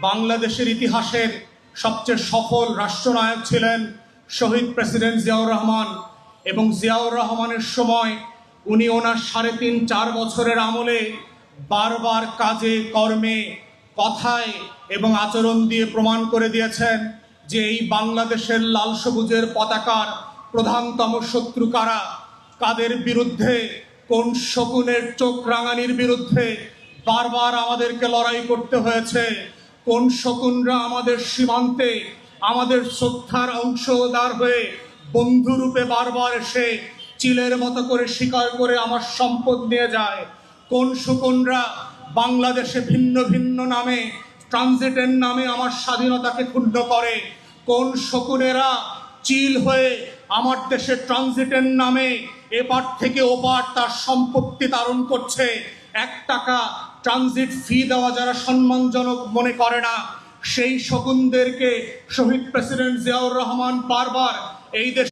বাংলাদেশের ইতিহাসের সবচেয়ে সফল রাষ্ট্রনায়ক ছিলেন শহীদ প্রেসিডেন্ট জিয়াউর রহমান এবং জিয়াউর রহমানের সময় উনি ওনার সাড়ে তিন, চার বছরের আমলে বারবার কাজে, কর্মে, কথায় এবং আচরণ দিয়ে প্রমাণ করে দিয়েছেন যে এই বাংলাদেশের লাল সবুজের পতাকার প্রধানতম শত্রু কারা, কাদের বিরুদ্ধে, কোন শকুনের চোখ রাঙানির বিরুদ্ধে বারবার আমাদেরকে লড়াই করতে হয়েছে। কোন শকুনরা আমাদের সীমান্তে আমাদের শ্রদ্ধার অংশদার হয়ে বন্ধুরূপে বারবার এসে চিলের মতো করে শিকার করে আমার সম্পদ নিয়ে যায়? কোন শকুনরা বাংলাদেশে ভিন্ন ভিন্ন নামে, ট্রানজিটের নামে আমার স্বাধীনতাকে ক্ষুণ্ণ করে? কোন শকুনেরা চিল হয়ে আমার দেশে ট্রানজিটের নামে এপার থেকে ওপার তার সম্পত্তি তারণ করছে? এক টাকা ট্রানজিট ফি দেওয়া যারা সম্মানজনক মনে করে না, সেই শকুনদেরকে শহীদ প্রেসিডেন্ট জিয়াউর রহমান বারবার এই দেশ